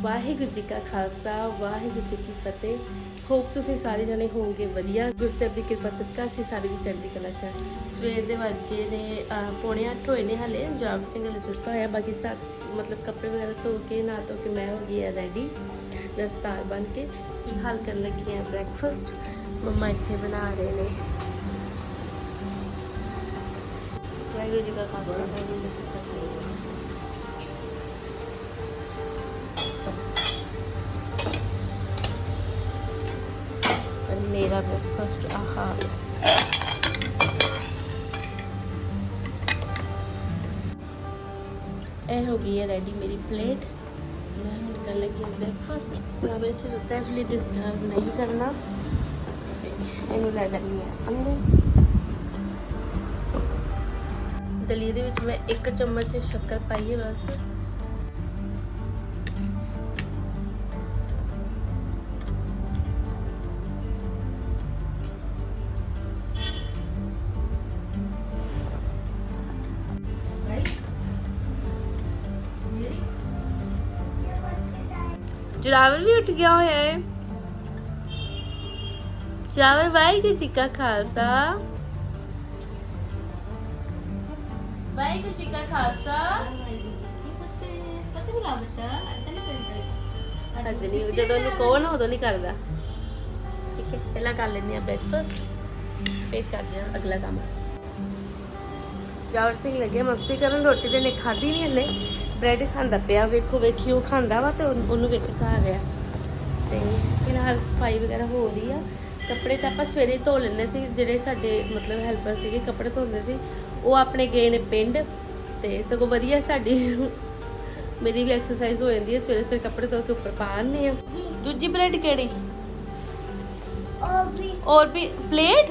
ਵਾਹਿਗੁਰੂ ਜੀ ਕਾ ਖਾਲਸਾ ਵਾਹਿਗੁਰੂ ਜੀ ਕੀ ਫਤਿਹ। ਹੋਪ ਤੁਸੀਂ ਸਾਰੇ ਜਣੇ ਹੋਵੋਗੇ ਵਧੀਆ। ਗੁਰਸੇਵ ਦੀ ਕਿਰਪਾ ਸਦਕਾ ਅਸੀਂ ਸਾਰੇ ਵੀ ਚੜ੍ਹਦੀ ਕਲਾ ਚ ਹਾਂ। ਸਵੇਰ ਦੇ ਵੱਜ ਗਏ ਨੇ ਅਹ, ਪੌਣੇ ਅੱਠ ਹੋਏ ਨੇ ਹਲੇ। ਜਵਾਬ ਸਿੰਘ ਹਲੇ ਸੁੱਤਾ ਹੋਇਆ। ਬਾਕੀ ਸਾ ਮਤਲਬ ਕੱਪੜੇ ਵਗੈਰਾ ਧੋ ਕੇ ਨਾ ਧੋ ਕੇ ਮੈਂ ਹੋ ਗਈ ਆ ਰੈਡੀ ਦਸਤਾਰ ਬਣ ਕੇ। ਫਿਲਹਾਲ ਕਰਨ ਲੱਗੀ ਹਾਂ ਬ੍ਰੈਕਫਾਸਟ ਮੰਮਾ ਇੱਥੇ ਬਣਾ ਰਹੇ ਨੇ। ਵਾਹਿਗੁਰੂ ਜੀ ਕਾ ਖਾਲਸਾ ਵਾਹਿਗੁਰੂ ਜੀ ਕੀ ਫਤਿਹ। ਹੋਇਆ ਬ੍ਰੇਕਫਾਸਟ ਆਹਾ ਇਹ ਹੋ ਗਈ ਹੈ ਰੈਡੀ ਮੇਰੀ ਪਲੇਟ ਮੈਂ ਹੁਣ ਕਰ ਲੱਗੀ ਹਾਂ ਬ੍ਰੇਕਫਾਸਟ ਮੈਂ ਇੱਥੇ ਸੁੱਤਾ ਇਸ ਲਈ ਡਿਸਟਰਬ ਨਹੀਂ ਕਰਨਾ। ਇਹਨੂੰ ਲੈ ਜਾਂਦੀ ਹਾਂ ਅੰਦਰ ਦਲੀਏ ਦੇ ਵਿੱਚ ਮੈਂ 1 ਚਮਚ ਸ਼ੱਕਰ ਪਾਈ ਹੈ ਬਸ। ਜਰਾਵਰ ਵੀ ਉੱਠ ਗਿਆ ਹੋਇਆ ਹੈ ਜਰਾਵਰ ਵਾਹਿਗੁਰੂ ਜੀ ਕਾ ਖਾਲਸਾ। ਵਾਹਿਗੁਰੂ ਜੀ ਕਾ ਖਾਲਸਾ। ਅੱਜ ਨਹੀਂ ਜਦੋਂ ਉਹਨੂੰ ਕਹੋ ਨਾ ਉਦੋਂ ਨਹੀਂ ਕਰਦਾ। ਠੀਕ ਹੈ ਪਹਿਲਾਂ ਕਰ ਲੈਂਦੇ ਆ ਬ੍ਰੇਕਫਾਸਟ ਫਿਰ ਕਰਦੇ ਆ ਅਗਲਾ ਕੰਮ। ਜਵਾਹਰ ਸਿੰਘ ਲੱਗੇ ਮਸਤੀ ਕਰਨ ਰੋਟੀ ਤੇ ਨੇ ਖਾਧੀ ਨਹੀਂ ਇਹਨੇ। ਬ੍ਰੈਡ ਖਾਂਦਾ ਪਿਆ ਵੇਖੋ ਵੇਖੀ ਉਹ ਖਾਂਦਾ ਵਾ ਤੇ ਉਹਨ- ਵੇਖ ਖਾ ਰਿਹਾ ਤੇ ਫਿਲਹਾਲ ਸਫ਼ਾਈ ਵਗੈਰਾ ਹੋ ਰਹੀ ਆ। ਕੱਪੜੇ ਤਾਂ ਆਪਾਂ ਸਵੇਰੇ ਧੋ ਲੈਂਦੇ ਸੀ ਜਿਹੜੇ ਸਾਡੇ ਮਤਲਬ ਹੈਲਪਰ ਸੀਗੇ ਕੱਪੜੇ ਧੋਂਦੇ ਸੀ ਉਹ ਆਪਣੇ ਗਏ ਨੇ ਪਿੰਡ ਤੇ ਸਗੋਂ ਵਧੀਆ ਸਾਡੀ ਮੇਰੀ ਵੀ ਐਕਸਰਸਾਈਜ਼ ਹੋ ਜਾਂਦੀ ਹੈ ਸਵੇਰੇ ਸਵੇਰੇ ਕੱਪੜੇ ਧੋ ਕੇ ਉੱਪਰ ਪਾ ਆਉਂਦੇ ਆ। ਦੂਜੀ ਬ੍ਰੈਡ ਕਿਹੜੀ? ਔਰ ਵੀ ਪਲੇਟ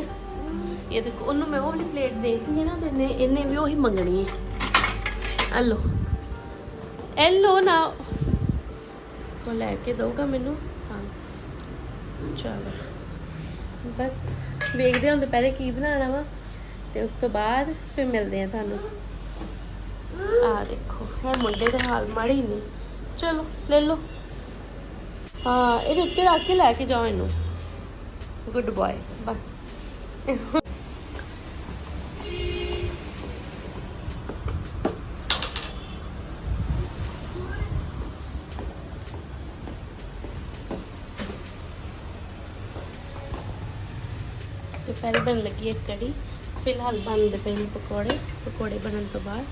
ਇਹ ਦੇਖੋ ਉਹਨੂੰ ਮੈਂ ਉਹ ਵਾਲੀ ਪਲੇਟ ਦੇਤੀ ਹੈ ਨਾ ਤੇ ਇਹਨੇ ਇਹਨੇ ਵੀ ਉਹੀ ਮੰਗਣੀ ਹੈ। ਆ ਲੋ ਇਹ ਲੋ ਨਾ। ਕੋ ਲੈ ਕੇ ਦਊਗਾ ਮੈਨੂੰ? ਹਾਂ। ਚਲੋ। ਬਸ ਵੇਖਦੇ ਹਾਂ ਦੁਪਹਿਰੇ ਕੀ ਬਣਾਉਣਾ ਵਾ ਤੇ ਉਸ ਤੋਂ ਬਾਅਦ ਫਿਰ ਮਿਲਦੇ ਆ ਤੁਹਾਨੂੰ। ਆ ਦੇਖੋ ਇਹ ਮੁੰਡੇ ਦੇ ਹਾਲ ਮਾੜੀ ਨਹੀਂ ਚਲੋ, ਲੈ ਲਓ। ਹਾਂ, ਇਹਦੇ ਉੱਤੇ ਰੱਖ ਕੇ ਲੈ ਕੇ ਜਾਓ ਇਹਨੂੰ। ਗੁੱਡ ਬॉय ਬਾਏ ਦੁਪਹਿਰੇ ਲੱਗੀ ਹੈ ਕੜੀ। ਫਿਲਹਾਲ ਬਣਦੇ ਪਏ ਨੇ ਪਕੌੜੇ। ਪਕੌੜੇ ਬਣਨ ਤੋਂ ਬਾਅਦ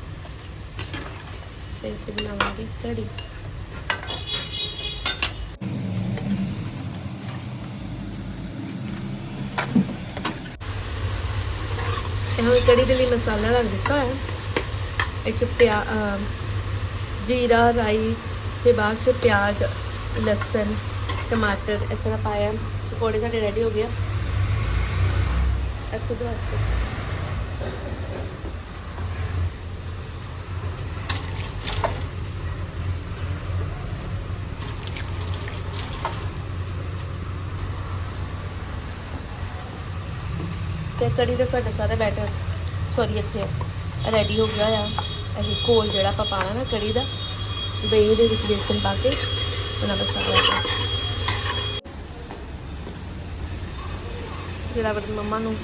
ਫਿਰ ਅਸੀਂ ਬਣਾਵਾਂਗੇ ਕੜੀ। ਹੁਣ ਕੜੀ ਦੇ ਲਈ ਮਸਾਲਾ ਰੱਖ ਦਿੱਤਾ ਹੈ। ਇਹ ਪਿਆ ਜੀਰਾ, ਰਾਈ ਤੇ ਬਾਅਦ ਚ ਪਿਆਜ਼, ਲਸਣ, ਟਮਾਟਰ, ਇਸ ਤਰ੍ਹਾਂ ਪਾਇਆ। ਪਕੌੜੇ ਸਾਡੇ ਰੈਡੀ ਹੋ ਗਏ ਇਹ ਖੁਦ ਤੇ ਕੜੀ ਦਾ ਸਾਡਾ ਸਾਰਾ ਬੈਟਰ ਸੌਰੀ ਇੱਥੇ ਰੈਡੀ ਹੋ ਗਿਆ ਆ। ਇਹ ਕੋਲ ਜਿਹੜਾ ਆਪਾਂ ਪਾਣਾ ਨਾ ਕੜੀ ਦਾ, ਦਹੀਂ ਦੇ ਵਿੱਚ ਬੇਸਨ ਪਾ ਕੇ ਉਹਨਾਂ ਦਾ ਸਾਰਾ ਜਿਹੜਾ ਬਟ ਮੰਮਾ ਨੂੰ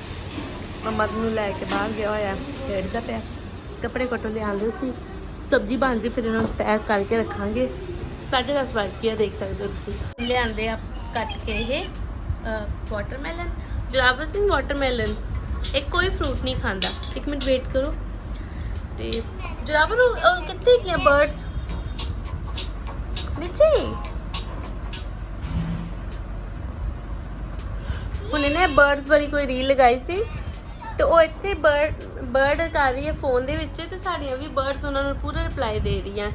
ਮੰਮਾ ਨੂੰ ਲੈ ਕੇ ਬਾਹਰ ਗਿਆ ਹੋਇਆ ਖੇਡਦਾ ਪਿਆ। ਕੱਪੜੇ ਕੱਟਣ ਦੇ ਸੀ। ਸਬਜ਼ੀ ਬਣ ਗਈ ਫਿਰ ਇਹਨਾਂ ਨੂੰ ਪੈਕ ਕਰਕੇ ਰੱਖਾਂਗੇ। 10:30 ਵਜੇ ਕੀ ਦੇਖ ਸਕਦੇ ਹੋ ਤੁਸੀਂ। ਲਿਆਂਦੇ ਆ ਕੱਟ ਕੇ ਇਹ ਵਾਟਰਮੈਲਨ ਜਰਾਵਰ ਸਿੰਘ ਵਾਟਰਮੈਲਨ ਇਹ ਕੋਈ ਫਰੂਟ ਨਹੀਂ ਖਾਂਦਾ। ਇੱਕ ਮਿੰਟ ਵੇਟ ਕਰੋ। ਤੇ ਜਰਾਵਰ ਉਹ, ਉਹ ਕਿੱਥੇ ਗਿਆ ਬਰਡਸ ਨੀਚੇ। ਹੁਣ ਇਹਨੇ ਬਰਡਸ ਵਾਲੀ ਕੋਈ ਰੀਲ ਲਗਾਈ ਸੀ। ਤੇ ਉਹ ਇੱਥੇ ਬਰਡ ਬਰਡ ਕਰ ਰਹੀ ਹੈ ਫੋਨ ਦੇ ਵਿੱਚ ਤੇ ਸਾਡੀਆਂ ਵੀ ਬਰਡਸ ਉਹਨਾਂ ਨੂੰ ਪੂਰਾ ਰਿਪਲਾਈ ਦੇ ਰਹੀਆਂ।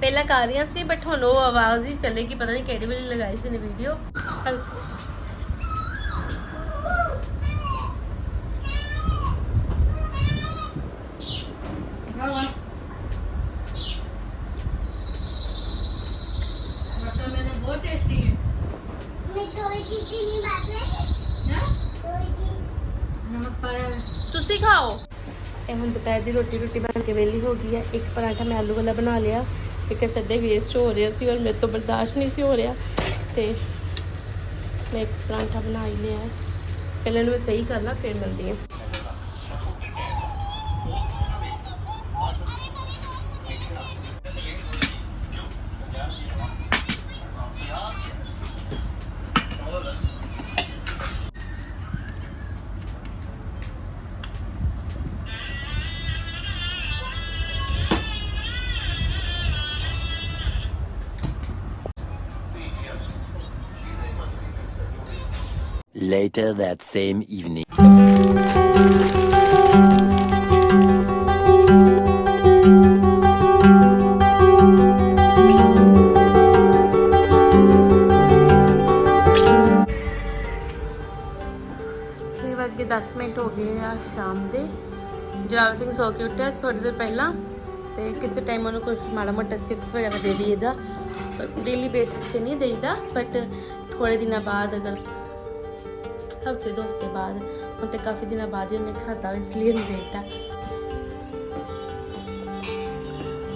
ਪਹਿਲਾਂ ਕਰ ਰਹੀਆਂ ਸੀ ਬਟ ਹੁਣ ਉਹ ਆਵਾਜ਼ ਹੀ ਚੱਲੇਗੀ ਪਤਾ ਨਹੀਂ ਕਿਹੜੀ ਵੇਲੇ ਲਗਾਈ ਸੀ ਨੇ ਵੀਡੀਓ ਬਹੁਤ ਦੁਪਹਿਰ ਦੀ ਰੋਟੀ ਰੋਟੀ ਬਣ ਕੇ ਵੇਲੀ ਹੋ ਗਈ ਹੈ। ਇੱਕ ਪਰਾਂਠਾ ਮੈਂ ਆਲੂ ਵਾਲਾ ਬਣਾ ਲਿਆ। ਇੱਕ ਸਿੱਧੇ ਵੇਸਟ ਹੋ ਰਿਹਾ ਸੀ ਔਰ ਮੇਰੇ ਤੋਂ ਬਰਦਾਸ਼ਤ ਨਹੀਂ ਸੀ ਹੋ ਰਿਹਾ। ਤੇ ਮੈਂ ਇੱਕ ਪਰਾਂਠਾ ਬਣਾ ਹੀ ਲਿਆ। ਪਹਿਲਾਂ ਇਹਨੂੰ ਮੈਂ ਸਹੀ ਕਰ ਲਾਂ, ਫਿਰ ਮਿਲਦੀ ਹਾਂ। Later that same evening. ਛੇ ਵੱਜ ਕੇ 10 ਮਿੰਟ ਹੋ ਗਏ ਆ ਸ਼ਾਮ ਦੇ ਜਰਾਵਰ ਸਿੰਘ ਸੌ ਕੇ ਉੱਠਿਆ ਸੀ ਥੋੜੀ ਦੇਰ ਪਹਿਲਾਂ ਤੇ ਕਿਸੇ ਟਾਈਮ ਉਹਨੂੰ ਕੁਝ ਮਾੜਾ ਮੋਟਾ ਚਿਪਸ ਵਗੈਰਾ ਦੇ ਦਈਦਾ ਡੇਲੀ ਬੇਸਿਸ ਤੇ ਨਹੀਂ ਦੇਈਦਾ ਬਟ ਥੋੜੇ ਦਿਨਾਂ ਬਾਅਦ ਅਗਰ ਹਫ਼ਤੇ ਦੋ ਹਫ਼ਤੇ ਬਾਅਦ, ਹੁਣ ਤੇ ਕਾਫੀ ਦਿਨਾਂ ਬਾਅਦ ਹੀ ਉਹਨੇ ਖਾਧਾ, ਇਸ ਲਈ ਉਹਨੂੰ ਦੇਤਾ।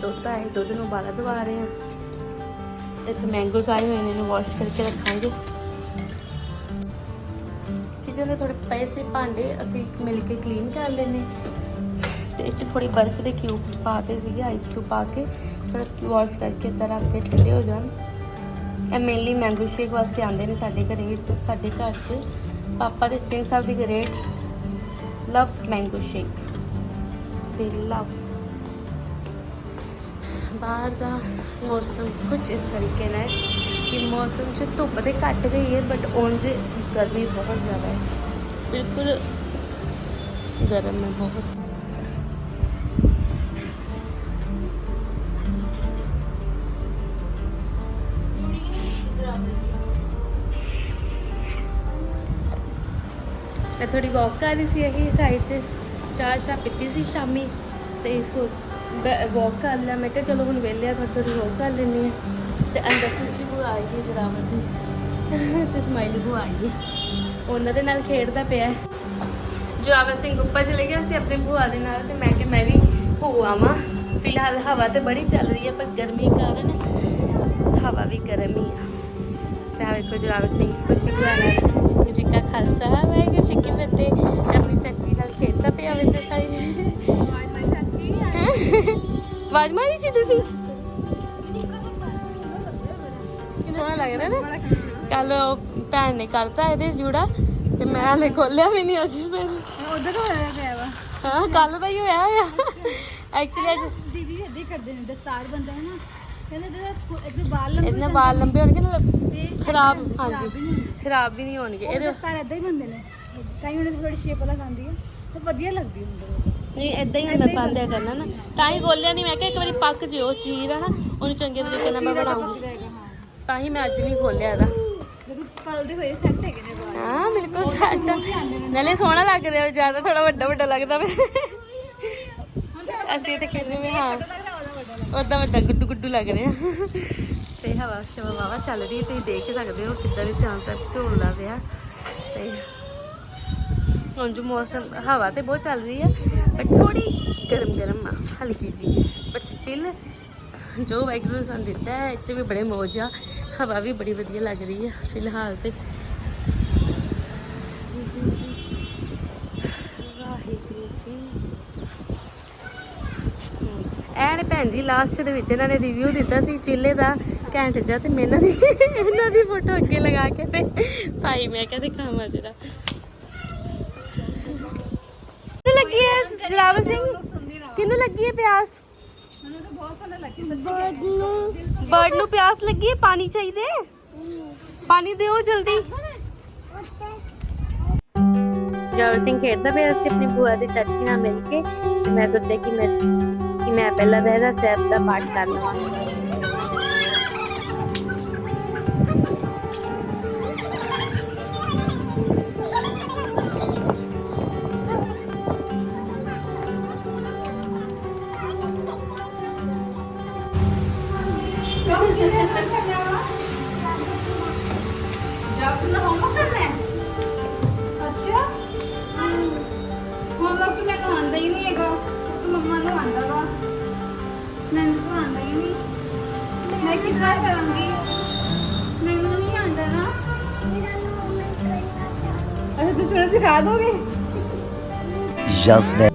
ਤੋਤਾ ਹੈ ਦੁੱਧ ਨੂੰ ਬਾਲਾ ਦਵਾ ਰਹੇ ਆ ਇੱਥੇ ਮੈਂਗੋਜ਼ ਆਏ ਹੋਏ ਨੇ ਇਹਨੂੰ ਵਾਸ਼ ਕਰਕੇ ਰੱਖਾਂਗੇ। ਕਿਚਨ ਦੇ ਥੋੜੇ ਪਏ ਸੀ ਭਾਂਡੇ, ਅਸੀਂ ਮਿਲ ਕੇ ਕਲੀਨ ਕਰ ਲੈਨੇ ਤੇ ਇੱਥੇ ਥੋੜੀ ਬਰਫ਼ ਦੇ ਕਿਊਬਸ ਪਾਤੇ ਸੀਗੇ ਆਈਸ ਕਿਊਬ ਪਾ ਕੇ ਥੋੜਾ ਵਾਸ਼ ਕਰਕੇ ਤਾਂ ਰੱਖ ਠੰਡੇ ਹੋ ਜਾਣ। ਇਹ ਮੇਨਲੀ ਮੈਂਗੋ ਸ਼ੇਕ ਵਾਸਤੇ ਆਉਂਦੇ ਨੇ ਸਾਡੇ ਘਰੇ ਵਿੱਚ ਸਾਡੇ ਘਰ 'ਚ। ਪਾਪਾ ਦੇ ਸਿੰਘ ਸਾਹਿਬ ਦੀ ਗ੍ਰੇਟ ਲਵ ਮੈਂਗੋ ਸ਼ੇਕ। ਦੇ ਲਵ। ਬਾਹਰ ਦਾ ਮੌਸਮ ਕੁਝ ਇਸ ਤਰੀਕੇ ਨਾਲ ਕਿ ਮੌਸਮ 'ਚ ਧੁੱਪ ਤੇ ਘੱਟ ਗਈ ਹੈ ਬਟ ਉਂਝ ਗਰਮੀ ਬਹੁਤ ਜ਼ਿਆਦਾ ਹੈ। ਬਿਲਕੁਲ ਗਰਮ ਹੈ ਬਹੁਤ। ਥੋੜੀ ਵਾਕ ਕਰ ਰਹੀ ਸੀ ਇਹੀ ਸਾਈਡ 'ਚ ਚਾਹ ਚਾਹ ਪੀਤੀ ਸੀ ਸ਼ਾਮੀ ਤੇ ਸੋ ਵਾਕ ਕਰ ਲਿਆ। ਮੈਂ ਕਿਹਾ ਚਲੋ ਹੁਣ ਵਿਹਲੇ ਆ ਥੋੜੀ ਥੋੜੀ ਵਾਕ ਕਰ ਲੈਂਦੀ ਹਾਂ। ਤੇ ਅੰਦਰ ਖੁਸ਼ੀ ਭੂਆ ਆਈ ਹੈ ਜਰਾਵਰ ਦੀ ਤੇ ਸਮਾਈਲੀ ਭੂਆ ਆਈ ਹੈ। ਉਹਨਾਂ ਦੇ ਨਾਲ ਖੇਡਦਾ ਪਿਆ ਹੈ। ਜਰਾਵਰ ਸਿੰਘ ਉੱਪਰ ਚਲੇ ਗਿਆ ਸੀ ਆਪਣੇ ਭੂਆ ਦੇ ਨਾਲ ਤੇ ਮੈਂ ਕਿ ਮੈਂ ਵੀ ਹੋ ਆਵਾਂ। ਫਿਲਹਾਲ ਹਵਾ ਤੇ ਬੜੀ ਚੱਲ ਰਹੀ ਹੈ, ਪਰ ਗਰਮੀ ਕਾਰਨ ਹਵਾ ਵੀ ਗਰਮ ਹੀ ਆ। ਤੇ ਵੇਖੋ ਜਰਾਵਰ ਸਿੰਘ, ਖੁਸ਼ੀ ਭੂਆ ਨਾਲ। ਵਾਹਿਗੁਰੂ ਜੀ ਕਾ ਖਾਲਸਾ ਵਾਹਿਗੁਰੂ ਜੀ ਕੀ ਫਤਿਹ। ਆਪਣੀ ਚਾਚੀ ਨਾਲ ਖੇਡਦਾ ਪਿਆ ਵੇ ਤੇ ਸਾਰੀ ਹੈਂ? ਆਵਾਜ਼ ਮਾਰੀ ਸੀ ਤੁਸੀਂ? ਸੋਹਣਾ ਲੱਗ ਰਿਹਾ ਨਾ? ਕੱਲ ਭੈਣ ਨੇ ਕਰਤਾ ਇਹਦੇ ਜੂੜਾ ਤੇ ਮੈਂ ਹਲੇ ਖੋਲਿਆ ਵੀ ਨਹੀਂ ਅਜੇ ਫਿਰ। ਉਧਰ ਹੋਇਆ ਪਿਆ ਵਾ। ਹਾਂ ਕੱਲ ਦਾ ਹੀ ਹੋਇਆ ਹੋਇਆ। ਐਕਚੁਅਲੀ ਅੱਜ ਦੀਦੀ ਹੀ ਕਰਦੇ ਨੇ ਦਸਤਾਰ ਬੰਦਾ ਹੈ ਨਾ। ਕਹਿੰਦੇ ਬਾਲ ਲੰਬੇ ਇਹਦੇ ਵਾਲ ਲੰਬੇ ਹੋਣਗੇ ਨਾ ਤੇ ਖਰਾਬ ਹਾਂਜੀ। ਹੁੰਦੇ ਖਰਾਬ ਵੀ ਨਹੀਂ ਹੋਣਗੇ। ਇਹਦੇ ਇਹਦੇ ਏਦਾਂ ਹੀ ਬੰਦੇ ਨੇ। ਕਈ ਉਹਨਾਂ ਦੀ ਥੋੜੀ ਸ਼ੇਪ ਅਲੱਗ ਆਉਂਦੀ ਹੈ। ਤੇ ਵਧੀਆ ਲੱਗਦੀ ਹੁੰਦੀ ਹੈ ਨਹੀਂ ਇਦਾਂ ਹੀ ਮੈਂ ਪਾਉਂਦਿਆ ਕਰਨਾ ਨਾ। ਤਾਂ ਹੀ ਖੋਲਿਆ ਨਹੀਂ ਮੈਂ ਕਿਹਾ ਇੱਕ ਵਾਰੀ ਪੱਕ ਜੇ ਉਹ ਚੀਰ ਆ ਨਾ ਉਹਨੂੰ ਚੰਗੇ ਤਰੀਕੇ ਨਾਲ ਮੈਂ ਬਣਾਉਂਗੀ ਹਾਂ। ਤਾਂ ਹੀ ਮੈਂ ਅੱਜ ਨਹੀਂ ਖੋਲਿਆ ਇਹਦਾ। ਜਦੋਂ ਕੱਲ ਦੇ ਹੋਏ ਸੈੱਟ ਹੈਗੇ ਨੇ ਬਾਲ। ਹਾਂ ਬਿਲਕੁਲ ਸੈੱਟ ਨਾਲੇ ਸੋਹਣਾ ਲੱਗ ਰਿਹਾ ਜ਼ਿਆਦਾ ਥੋੜਾ ਵੱਡਾ ਵੱਡਾ ਲੱਗਦਾ ਵੇ। ਅਸੀਂ ਤੇ ਕਹਿੰਦੇ ਵੀ ਹਾਂ। ਉਹਦਾ ਵੱਡਾ ਗੁੱਡੂ ਗੁੱਡੂ ਲੱਗ ਰਿਹਾ। ਤੇ ਹਵਾ ਸ਼ਵਾ ਵਾਵਾ ਚੱਲ ਰਹੀ ਹੈ, ਤੁਸੀਂ ਦੇਖ ਹੀ ਸਕਦੇ ਹੋ ਕਿੱਦਾਂ ਦੀ ਸ਼ਾਮ ਤੱਕ ਝੋਲਦਾ ਪਿਆ। ਤੇ ਹੁਣ ਜੋ ਮੌਸਮ ਹਵਾ ਤੇ ਬਹੁਤ ਚੱਲ ਰਹੀ ਹੈ ਬਟ ਥੋੜੀ ਗਰਮ ਗਰਮ ਆ ਹਲਕੀ ਜੀ ਬਟ ਸਟਿਲ ਜੋ ਵਾਹਿਗੁਰੂ ਨੇ ਸਾਨੂੰ ਦਿੱਤਾ ਹੈ ਇਹ 'ਚ ਵੀ ਬੜੇ ਮੌਜ ਆ ਹਵਾ ਵੀ ਬੜੀ ਵਧੀਆ ਲੱਗ ਰਹੀ ਹੈ ਫਿਲਹਾਲ ਤੇ ਵਾਹਿਗੁਰੂ ਜੀ ਐ ਨੇ ਭੈਣ ਜੀ ਲਾਸਟ ਦੇ ਵਿੱਚ ਇਹਨਾਂ ਨੇ ਰਿਵਿਊ ਦਿੱਤਾ ਸੀ ਚਿੱਲੇ ਦਾ ਘੈਂਟ ਜਿਹਾ ਤੇ ਮੈਂ ਦੀ ਇਹਨਾਂ ਦੀ ਫੋਟੋ ਅੱਗੇ ਲਗਾ ਕੇ ਤੇ ਭਾਈ ਮੈਂ ਕਿਹਾ ਦਿਖਾਵਾਂ ਜਰਾ। ਕਿਹਨੂੰ ਲੱਗੀ ਹੈ ਜਰਾਵਰ ਸਿੰਘ? ਸੁਣਦੀ ਲੱਗੀ ਹੈ ਪਿਆਸ? ਮੈਨੂੰ ਤਾਂ ਬਹੁਤ ਸੋਹਣਾ ਲੱਗੀ ਬਰਡ ਨੂੰ ਬਰਡ ਨੂੰ ਪਿਆਸ ਲੱਗੀ ਹੈ? ਪਾਣੀ ਚਾਹੀਦੇ? ਪਾਣੀ ਦਿਓ ਜਲਦੀ। ਜਰਾਵਰ ਸਿੰਘ ਖੇਡਦਾ ਪਿਆ ਸੀ, ਆਪਣੀ ਬੁਆ ਦੀ ਚਾਚੀ ਨਾਲ ਮਿਲ ਕੇ। ਮੈਂ ਸੋਚਿਆ ਕਿ ਮੈਂ ਮੈਂ ਪਹਿਲਾਂ ਤਾਂ ਇਹਦਾ ਸੈਪ ਦਾ ਪਾਠ ਕਰ ਲਵਾਂ। ਮੈਨੂੰ ਆਉਂਦਾ ਹੀ ਨਹੀਂ ਹੈਗਾ। ਤੂੰ ਮੰਮਾ ਨੂੰ ਆਉਂਦਾ ਵਾ। ਮੈਨੂੰ ਤਾਂ ਆਉਂਦਾ ਹੀ ਨਹੀਂ ਮੈਂ ਕਿੱਦਾਂ ਕਰਾਂਗੀ? ਮੈਨੂੰ ਨਹੀਂ ਆਉਂਦਾ ਨਾ। ਅੱਛਾ ਤੁਸੀਂ ਮੈਨੂੰ ਸਿਖਾ ਦੋਗੇ? Just then.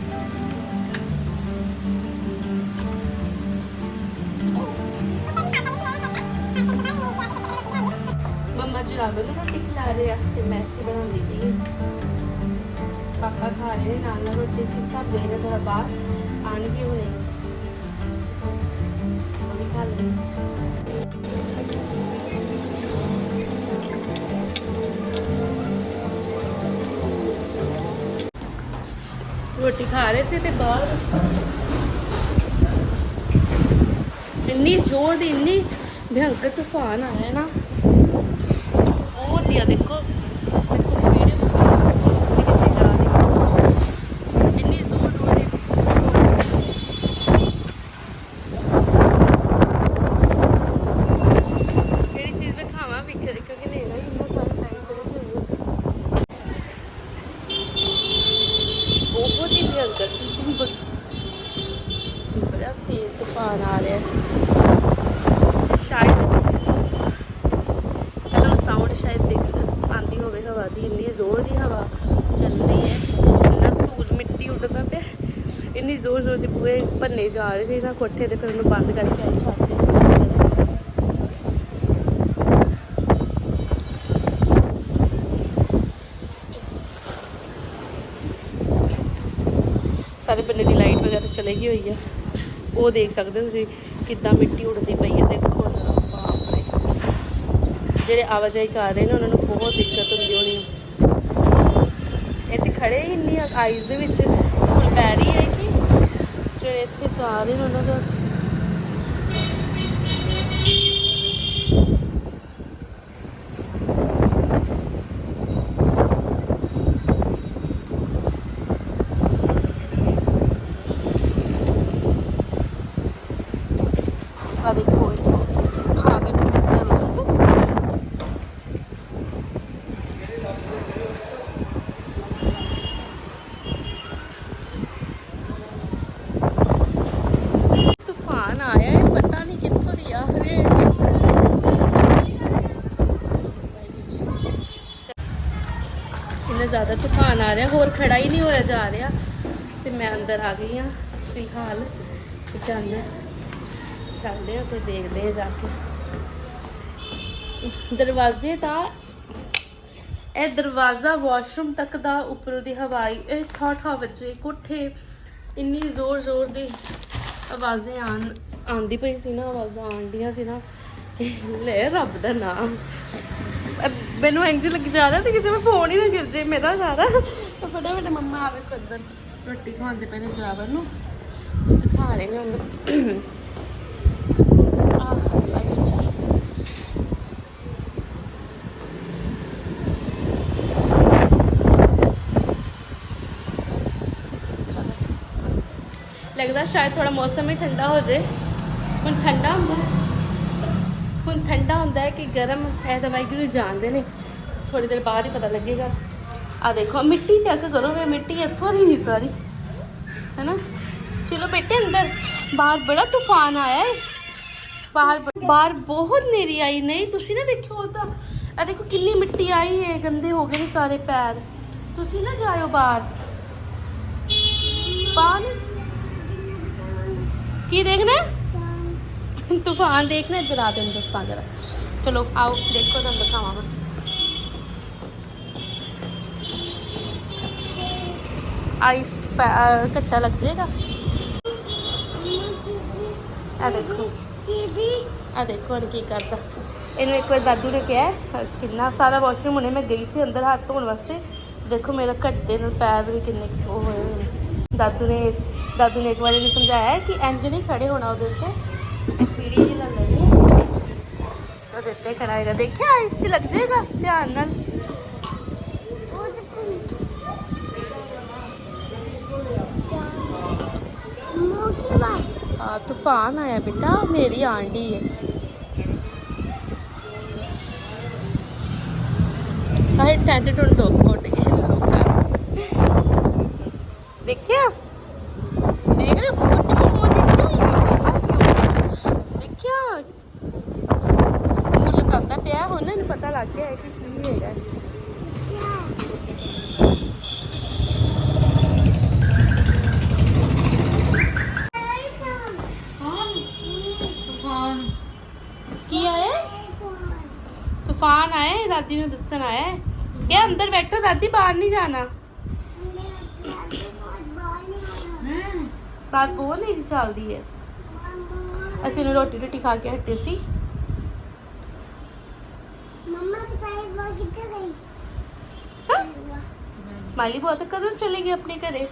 ਮੰਮਾ ਜਰਾਬੇ ਨੂੰ ਰੋਟੀ ਖਿਲਾ ਰਹੇ ਆ ਤੇ ਮੈਂ ਕੀ ਬਣਾਉਂਦੀ ਪਈ ਪਾਪਾ ਖਾ ਰਹੇ ਨੇ ਨਾਲ ਨਾਲ ਰੋਟੀ ਸੀ ਸਭ ਗਏ ਨੇ ਥੋੜਾ ਬਾਹਰ ਆਣਗੇ ਹੁਣੇ। ਰੋਟੀ ਖਾ ਰਹੇ ਸੀ ਤੇ ਬਾਹਰ। ਇੰਨੀ ਜ਼ੋਰ ਦੀ, ਇੰਨੀ ਭਿਆਨਕ ਤੂਫਾਨ ਆਇਆ ਨਾ। ਉਹ ਵਧੀਆ ਦੇਖੋ ਵੀਡੀਓ ਕਿੱਥੇ ਜਾ ਰਹੀ ਇੰਨੀ ਜ਼ੋਰ ਜ਼ੋਰ ਦੀ ਕਿਹੜੀ ਚੀਜ਼ ਵਿਖਾਵਾਂ ਵੀ ਕਿਉਂਕਿ ਨੇਰਾ ਹੀ ਇੰਨਾ ਸਾਰਾ ਟਾਈਮ ਚਲੇ ਹੋਈ ਬਹੁਤ ਹੀ ਭਿਆਨਕ ਤੂਫਾਨ ਬੜਾ ਤੇਜ਼ ਤੂਫਾਨ ਸ਼ਾਇਦ ਇਹਦਾ ਸਾਊਂਡ ਸ਼ਾਇਦ ਦੇਖ ਆਂਦੀ ਹੋਵੇ ਹਵਾ ਦੀ, ਇੰਨੀ ਜ਼ੋਰ ਦੀ ਹਵਾ ਚੱਲਦੀ ਹੈ। ਇੰਨਾ ਧੂਲ ਮਿੱਟੀ ਉੱਡਦਾ ਪਿਆ। ਇੰਨੀ ਜ਼ੋਰ ਜ਼ੋਰ ਦੀ ਬੂਹੇ ਭੰਨੇ ਜਾ ਰਹੇ ਸੀ ਨਾ ਕੋਠੇ ਤੇ, ਫਿਰ ਉਹਨੂੰ ਬੰਦ ਕਰਕੇ ਆਈ ਛੱਤ ਤੇ। ਸਾਰੇ ਬੰਨੇ ਦੀ ਲਾਈਟ ਵਗੈਰਾ ਚਲੇ ਗਈ ਹੋਈ ਹੈ ਉਹ ਦੇਖ ਸਕਦੇ ਹੋ ਤੁਸੀਂ ਕਿੱਦਾਂ ਮਿੱਟੀ ਉੱਡਦੀ ਪਈ ਹੈ, ਦੇਖੋ ਜ਼ਰਾ ਬਾਪ ਰੇ ਜਿਹੜੇ ਆਵਾਜਾਈ ਕਰ ਰਹੇ ਨੇ, ਉਹਨਾਂ ਨੂੰ ਬਹੁਤ ਦਿੱਕਤ ਹੁੰਦੀ ਹੋਣੀ। ਇੱਥੇ ਖੜੇ ਹੀ ਇੰਨੀ ਆਈਸ ਦੇ ਵਿੱਚ। ਧੂਲ ਪੈ ਰਹੀ ਹੈ ਕਿ ਜਿਹੜੇ ਇੱਥੇ ਜਾ ਰਹੇ ਨੇ, ਉਹਨਾਂ ਦਾ ਜ਼ਿਆਦਾ ਤੂਫਾਨ ਆ ਰਿਹਾ, ਹੋਰ ਖੜਾ ਹੀ ਨਹੀਂ ਹੋਇਆ ਜਾ ਰਿਹਾ। ਤੇ ਮੈਂ ਅੰਦਰ ਆ ਗਈ ਹਾਂ ਫਿਲਹਾਲ ਤੇ ਚੱਲ, ਚੱਲਦੇ ਆ ਤੇ ਦੇਖਦੇ ਆ ਜਾ ਕੇ। ਦਰਵਾਜ਼ੇ ਦਾ ਇਹ ਦਰਵਾਜ਼ਾ ਵਾਸ਼ਰੂਮ ਤੱਕ ਦਾ ਉੱਪਰੋਂ ਦੀ ਹਵਾਈ ਇਹ ਠਾ ਠਾ ਵੱਜੇ, ਕੋਠੇ ਇੰਨੀ ਜ਼ੋਰ ਜ਼ੋਰ ਦੀ ਆਵਾਜ਼ਾਂ ਆਣ ਆਂਦੀ ਪਈ ਸੀ ਨਾ, ਆਵਾਜ਼ਾਂ ਆਂਡੀਆਂ ਸੀ ਨਾ। ਲੈ ਰੱਬ ਦਾ ਨਾਮ। ਮੈਨੂੰ ਇੰਜ ਲੱਗ ਜਾ ਰਿਹਾ ਸੀ ਕਿ ਜਿਵੇਂ ਫੋਨ ਹੀ ਨਾ ਗਿਰ ਜੇ ਮੇਰਾ ਸਾਰਾ। ਤਾਂ ਫਟਾਫਟ ਮੰਮਾ ਆਵੇ ਖੁਦ। ਰੋਟੀ ਖਵਾਉਂਦੇ ਪਏ ਨੇ ਜਰਾਵਰ ਨੂੰ। ਦਿਖਾ ਰਹੇ ਨੇ ਉਹਨੂੰ ਲੱਗਦਾ ਸ਼ਾਇਦ ਥੋੜਾ ਮੌਸਮ ਹੀ ਠੰਡਾ ਹੋ ਜੇ ਹੁਣ ਠੰਡਾ ਹੁੰਦਾ। ਹੁਣ ਠੰਡਾ ਹੁੰਦਾ ਹੈ ਕਿ ਗਰਮ ਹੈ ਤਾਂ ਵਾਹਿਗੁਰੂ ਜਾਣਦੇ ਨੇ। ਥੋੜੀ ਦੇਰ ਬਾਅਦ ਹੀ ਪਤਾ ਲੱਗੇਗਾ। ਆ ਦੇਖੋ, ਮਿੱਟੀ ਚੈੱਕ ਕਰੋ, ਇਹ ਮਿੱਟੀ ਇੱਥੋਂ ਦੀ ਨਹੀਂ ਸਾਰੀ। ਹੈਨਾ? ਚਲੋ ਬੇਟੇ, ਅੰਦਰ। ਬਾਹਰ ਬੜਾ ਤੂਫਾਨ ਆਇਆ ਹੈ ਬਾਹਰ ਬਾਹਰ ਬਹੁਤ ਨੇਰੀ ਆਈ। ਨਹੀਂ, ਤੁਸੀਂ ਨਾ ਦੇਖਿਓ ਉਹ ਤਾਂ ਆ ਦੇਖੋ ਕਿੰਨੀ ਮਿੱਟੀ ਆਈ ਹੈ ਗੰਦੇ ਹੋ ਗਏ ਨੇ ਸਾਰੇ ਪੈਰ। ਤੁਸੀਂ ਨਾ ਜਾਇਓ ਬਾਹਰ। ਬਾਹਰ ਕੀ ਦੇਖਣਾ? ਤੂਫਾਨ ਦੇਖਣਾ, ਇੱਧਰ ਆ ਤੈਨੂੰ ਦੱਸਾਂ ਜਰਾ। ਚਲੋ, ਆਓ, ਦੇਖੋ, ਤੁਹਾਨੂੰ ਦਿਖਾਵਾਂ ਮੈਂ ਆਈਸ ਚ ਪੈ- ਘੱਟਾ ਲੱਗ ਜਾਏਗਾ। ਆ ਦੇਖੋ। ਆ ਦੇਖੋ, ਹੁਣ ਕੀ ਕਰਦਾ। ਇਹਨੂੰ ਇੱਕ ਵਾਰ ਦਾਦੂ ਨੇ ਕਿਹਾ ਕਿੰਨਾ ਸਾਰਾ ਵਾਸ਼ਰੂਮ ਹੁਣੇ ਮੈਂ ਗਈ ਸੀ ਅੰਦਰ ਹੱਥ ਧੋਣ ਵਾਸਤੇ। ਦੇਖੋ, ਮੇਰਾ ਘੱਟੇ ਨਾਲ ਪੈਰ ਵੀ ਕਿੰਨੇ ਕੁ ਉਹ ਹੋਏ ਦਾਦੂ ਨੇ ਦਾਦੂ ਨੇ ਇੱਕ ਵਾਰ ਇਹਨੂੰ ਸਮਝਾਇਆ ਕਿ ਇੰਜ ਨਹੀਂ ਖੜੇ ਹੋਣਾ ਉਹਦੇ ਉੱਤੇ। ਪੀੜੀ ਜਿਹੀ ਲੈ ਲੈਣੀ ਉਹਦੇ ਉੱਤੇ ਖੜਾ ਹੈਗਾ ਦੇਖਿਆ, ਇਸ 'ਚ ਲੱਗ ਜਾਏਗਾ ਧਿਆਨ ਨਾਲ। ਆ, ਤੂਫਾਨ ਆਇਆ ਬੇਟਾ, ਮੇਰੀ ਆਂਡੀ ਹੈ ਸਾਰੇ ਟੈਂਟ ਟੁੰਡ ਉੱਡ ਅੰਦਰ ਬੈਠੋ ਦਾਦੀ ਬਾਹਰ ਨਹੀਂ ਜਾਣਾ ਬਾਹਰ ਬਹੁਤ ਨਹੀਂ ਚੱਲਦੀ ਹੈ ਅਸੀਂ ਉਹਨੂੰ ਰੋਟੀ ਰੋਟੀ ਖਾ ਕੇ ਹਟੇ ਸੀ मम्मा बताइए वो कितने गई ਹਾਂ ਸਮਾਈਲੀ ਬਹੁਤ ਕਦੋਂ ਚਲੇਗੀ ਆਪਣੇ ਘਰੇ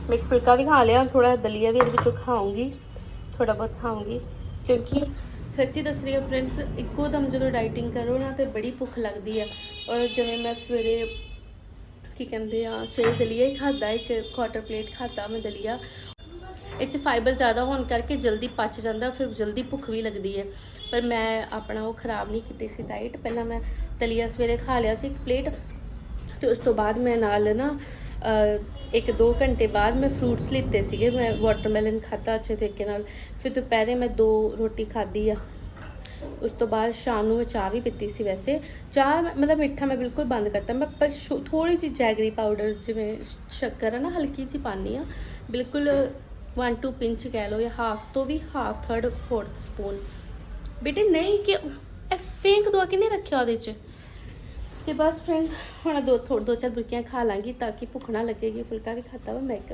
ਮੈਂ ਇੱਕ ਫੁਲਕਾ ਵੀ ਖਾ ਲਿਆ ਥੋੜਾ ਦਲੀਆ ਵੀ ਇਹਦੇ ਵਿੱਚੋਂ ਖਾਉਂਗੀ ਥੋੜਾ ਬਹੁਤ ਖਾਉਂਗੀ ਕਿਉਂਕਿ ਸੱਚੀ ਦੱਸ ਰਹੀ ਹਾਂ ਫਰੈਂਡਸ ਇੱਕੋ ਦਮ ਜਦੋਂ ਡਾਈਟਿੰਗ ਕਰੋ ਨਾ ਤੇ ਬੜੀ ਭੁੱਖ ਲੱਗਦੀ ਹੈ ਔਰ ਜਿਵੇਂ ਮੈਂ ਸਵੇਰੇ ਕੀ ਕਹਿੰਦੇ ਆ, ਸਵੇਰੇ ਦਲੀਆ ਹੀ ਖਾਦਾ ਇੱਕ ਕੁਆਟਰ ਪਲੇਟ ਖਾਦਾ ਮੈਂ ਦਲੀਆ। ਇਹ 'ਚ ਫਾਈਬਰ ਜ਼ਿਆਦਾ ਹੋਣ ਕਰਕੇ ਜਲਦੀ ਪਚ ਜਾਂਦਾ, ਫਿਰ ਜਲਦੀ ਭੁੱਖ ਵੀ ਲੱਗਦੀ ਹੈ ਪਰ ਮੈਂ ਆਪਣਾ ਉਹ ਖਰਾਬ ਨਹੀਂ ਕੀਤੀ ਸੀ ਡਾਈਟ ਪਹਿਲਾਂ ਮੈਂ ਦਲੀਆ ਸਵੇਰੇ ਖਾ ਲਿਆ ਸੀ ਇੱਕ ਪਲੇਟ ਤੇ ਉਸ ਤੋਂ ਬਾਅਦ ਮੈਂ ਨਾਲ ਨਾ ਇੱਕ ਦੋ ਘੰਟੇ ਬਾਅਦ ਮੈਂ ਫਰੂਟਸ ਲਿੱਤੇ ਸੀਗੇ, ਮੈਂ ਵਾਟਰਮੈਲਨ ਖਾਧਾ ਅੱਛੇ ਤਰੀਕੇ ਨਾਲ। ਫਿਰ ਦੁਪਹਿਰੇ ਮੈਂ ਦੋ ਰੋਟੀ ਖਾਧੀ ਆ। ਉਸ ਤੋਂ ਬਾਅਦ ਸ਼ਾਮ ਨੂੰ ਮੈਂ ਚਾਹ ਵੀ ਪੀਤੀ ਸੀ ਵੈਸੇ। ਚਾਹ ਮਤਲਬ ਮਿੱਠਾ ਮੈਂ ਬਿਲਕੁਲ ਬੰਦ ਕਰਤਾ। ਮੈਂ ਪਰ ਥੋੜੀ ਜਿਹੀ ਜੈਗਰੀ ਪਾਊਡਰ ਜਿਵੇਂ ਸ਼ੱਕਰ ਹੈ ਨਾ, ਹਲਕੀ ਜਿਹੀ ਪਾਉਂਦੀ ਆ। ਬਿਲਕੁਲ 1 2 ਪਿੰਚ ਕਹਿ ਲਓ ਜਾਂ ਹਾਫ ਤੋਂ ਵੀ ਹਾਫ ਥਰਡ ਫੋਰਥ ਸਪੂਨ ਬੇਟੇ, ਨਹੀਂ ਕਿ, ਇਹ ਫੇਂਕ ਦਵਾ ਕੇ ਨਹੀਂ ਰੱਖਿਆ ਉਹਦੇ 'ਚ? ਤੇ ਬਸ ਫਰੈਂਡਸ ਹੁਣ ਦੋ ਥੋੜ ਦੋ ਚਾਰ ਬੁਰਕੀਆਂ ਖਾ ਲਾਂਗੀ ਤਾਂ ਕਿ ਭੁੱਖ ਨਾ ਲੱਗੇਗੀ, ਫੁਲਕਾ ਵੀ ਖਾਤਾ ਵਾ ਮੈਂ ਇੱਕ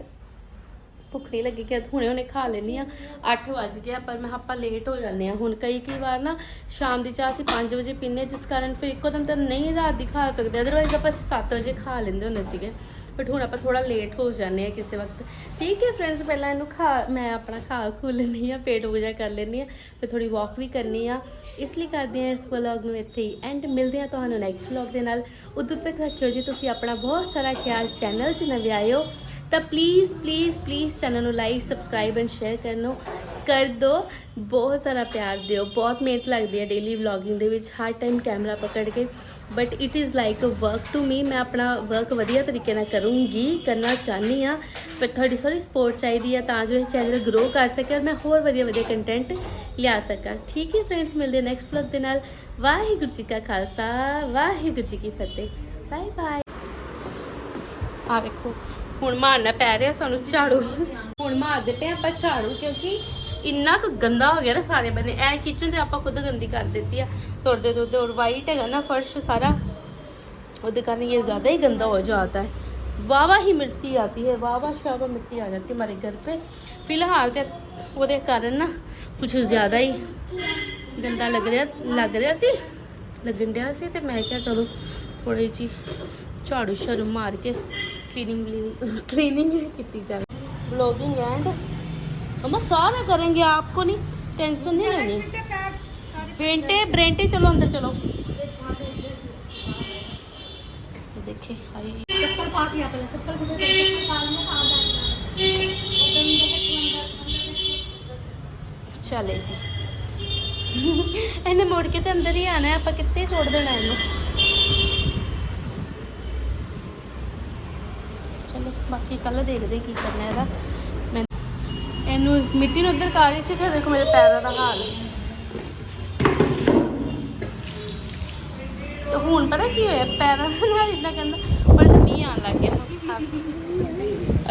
ਭੁੱਖ ਨਹੀਂ ਲੱਗੀ ਕਿ ਹੁਣੇ ਹੁਣੇ ਖਾ ਲੈਣੀ ਆ 8 ਵੱਜ ਗਿਆ ਪਰ ਮੈਂ ਆਪਾਂ ਲੇਟ ਹੋ ਜਾਂਦੇ ਆ ਹੁਣ ਕਈ ਕਈ ਵਾਰ ਨਾ ਸ਼ਾਮ ਦੀ ਚਾਹ ਅਸੀਂ 5 ਵਜੇ ਪੀਨੇ ਜਿਸ ਕਾਰਨ ਫਿਰ ਇੱਕੋ ਦਮ ਤਾਂ ਨਹੀਂ ਰਾਤ ਦੀ ਖਾ ਸਕਦੇ। ਅਦਰਵਾਈਜ਼ ਆਪਾਂ 7 ਵਜੇ ਖਾ ਲੈਂਦੇ ਹੁੰਦੇ ਸੀਗੇ। ਬਟ ਹੁਣ ਆਪਾਂ ਥੋੜਾ ਲੇਟ ਹੋ ਜਾਂਦੇ ਆ ਕਿਸੇ ਵਕਤ। ਠੀਕ ਹੈ ਫਰੈਂਡਸ ਪਹਿਲਾਂ ਇਹਨੂੰ ਖਾ, ਮੈਂ ਆਪਣਾ ਖਾ ਖੂ ਲੈਂਦੀ ਆ ਪੇਟ ਪੂਜਾ ਕਰ ਲੈਂਦੀ ਆ ਫਿਰ ਥੋੜੀ ਵਾਕ ਵੀ ਕਰਨੀ ਆ। ਇਸ ਲਈ ਕਰਦੇ ਆ ਇਸ ਵਲੌਗ ਨੂੰ ਇੱਥੇ ਹੀ ਐਂਡ ਮਿਲਦੇ ਆ ਤੁਹਾਨੂੰ ਨੈਕਸਟ ਵਲੌਗ ਦੇ ਨਾਲ। ਉਦੋਂ ਤੱਕ ਰੱਖਿਓ ਜੀ, ਤੁਸੀਂ ਆਪਣਾ ਬਹੁਤ ਸਾਰਾ ਖਿਆਲ ਚੈਨਲ 'ਚ ਨਵੇਂ ਆਇਓ ਤਾਂ ਪਲੀਜ਼ ਪਲੀਜ਼ ਪਲੀਜ਼ ਚੈਨਲ ਨੂੰ ਲਾਈਕ ਸਬਸਕ੍ਰਾਈਬ ਐਂਡ ਸ਼ੇਅਰ ਕਰਨੋ ਕਰ ਦੋ। ਬਹੁਤ ਸਾਰਾ ਪਿਆਰ ਦਿਓ। ਬਹੁਤ ਮਿਹਨਤ ਲੱਗਦੀ ਹੈ ਡੇਲੀ ਵਲੌਗਿੰਗ ਦੇ ਵਿੱਚ। ਹਰ ਟਾਈਮ ਕੈਮਰਾ ਪਕੜ ਕੇ। But it is like a work to me ਮੈਂ ਆਪਣਾ ਵਰਕ ਵਧੀਆ ਤਰੀਕੇ ਨਾਲ ਕਰੂੰਗੀ, ਕਰਨਾ ਚਾਹਨੀ ਆ ਪਰ ਤੁਹਾਡੀ ਸਾਰੀ ਸਪੋਰਟ ਚਾਹੀਦੀ ਆ ਤਾਂ ਜੋ ਇਹ ਚੈਨਲ ਗਰੋ ਕਰ ਸਕੇ ਔਰ ਮੈਂ ਹੋਰ ਵਧੀਆ ਵਧੀਆ ਕੰਟੈਂਟ ਲਿਆ ਸਕਾਂ। ਠੀਕ ਹੈ ਫਰੈਂਡਸ ਮਿਲਦੇ ਨੈਕਸਟ ਵਲੌਗ ਦੇ ਨਾਲ। ਵਾਹਿਗੁਰੂ ਜੀ ਕਾ ਖਾਲਸਾ। ਵਾਹਿਗੁਰੂ ਜੀ ਕੀ ਫਤਿਹ। ਬਾਏ ਬਾਏ ਆ ਵੇਖੋ। ਹੁਣ ਮਾਰਨਾ ਪੈ ਰਿਹਾ ਸਾਨੂੰ ਝਾੜੂ ਹੁਣ ਮਾਰਦੇ ਪਏ ਆਪਾਂ ਝਾੜੂ ਕਿਉਂਕਿ ਇੰਨਾ ਕੁ ਗੰਦਾ ਹੋ ਗਿਆ ਨਾ ਸਾਰੇ ਬੰਨੇ ਐ ਕਿਚਨ ਤੇ ਆਪਾਂ ਖੁਦ ਗੰਦੀ ਕਰ ਦਿੱਤੀ ਆ ਤੁਰਦੇ ਤੁਰਦੇ ਔਰ ਵਾਈਟ ਹੈਗਾ ਨਾ ਫਰਸ਼ ਸਾਰਾ ਉਹਦੇ ਕਾਰਨ ਇਹ ज़्यादा ही गंदा हो जाता है वावा ही मिट्टी आती है वावा शावा मिट्टी आ जाती है हमारे घर पे फिलहाल ਤੇ ਉਹਦੇ ਕਾਰਨ ਨਾ ਕੁਝ ਜ਼ਿਆਦਾ ਹੀ ਗੰਦਾ ਲੱਗ ਰਿਹਾ ਲੱਗ ਰਿਹਾ ਸੀ ਲੱਗਣ ਡਿਆ ਸੀ ਤੇ ਮੈਂ ਕਿਹਾ ਚਲੋ ਥੋੜੀ ਜੀ ਝਾੜੂ ਸ਼ਾੜੂ ਮਾਰ ਕੇ क्लीनिंग क्लीनिंग कितनी ज़्यादा। ब्लॉगिंग एंड हम सारे करेंगे, आपको नहीं टेंशन नहीं लेनी। ब्रेंटे ब्रेंटे चलो अंदर चलो। देखे चले जी। इन्हें मुड़ के तो अंदर ही आना है, आप कितने छोड़ देना इन्होंने ਬਾਕੀ ਕੱਲ ਦੇਖਦੇ ਕੀ ਕਰਨਾ ਇਹਦਾ। ਮੈਂ ਇਹਨੂੰ ਮਿੱਟੀ ਨੂੰ ਉੱਧਰ ਕਰ ਰਹੀ ਸੀ ਤੇ ਦੇਖੋ ਮੇਰੇ ਪੈਰਾਂ ਦਾ ਹਾਲ। ਤੇ ਹੁਣ ਪਤਾ ਕੀ ਹੋਇਆ? ਪੈਰਾਂ ਨਾਲ ਇਦਾਂ ਕਹਿੰਦਾ ਪਰ ਤੇ ਮੀਂਹ ਆਣ ਲੱਗ ਗਿਆ।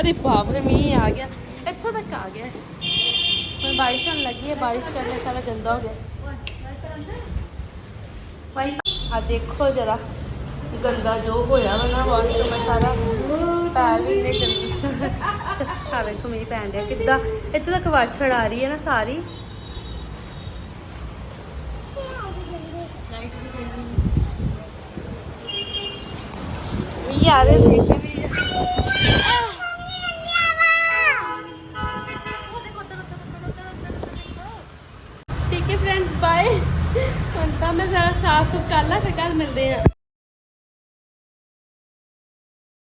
ਅਰੇ ਬਾਪ ਰੇ, ਮੀਂਹ ਆ ਗਿਆ। ਇੱਥੋਂ ਤੱਕ ਆ ਗਿਆ। ਹੁਣ ਬਾਰਿਸ਼ ਹੋਣ ਲੱਗੀ ਹੈ। ਬਾਰਿਸ਼ ਕਰਕੇ ਸਾਰਾ ਗੰਦਾ ਹੋ ਗਿਆ। ਭਾਈ ਆ ਦੇਖੋ ਜਰਾ। ਗੰਦਾ ਜੋ ਹੋਇਆ ਵਾ ਨਾ ਵਾਸ਼ਰੂਮ ਸਾਰਾ ਪੈਰ ਵੀ ਇੰਨੇ ਗੰਦੇ। ਆ ਵੇਖੋ ਮੀਂਹ ਪੈਣ ਡਿਆ ਕਿੱਦਾਂ ਇੱਥੇ ਤੱਕ ਵਾਛੜ ਆ ਰਹੀ ਹੈ ਨਾ ਸਾਰੀ। ਮੀਂਹ ਆ ਰਿਹਾ ਦੇਖ ਵੀ। ਠੀਕ ਹੈ ਫਰੈਂਡਸ ਬਾਏ ਹੁਣ ਤਾਂ ਮੈਂ ਜ਼ਰਾ ਸਾਫ਼ ਸੁਥਰਾ ਕਰ ਲਾ ਫਿਰ ਕੱਲ ਮਿਲਦੇ ਹਾਂ।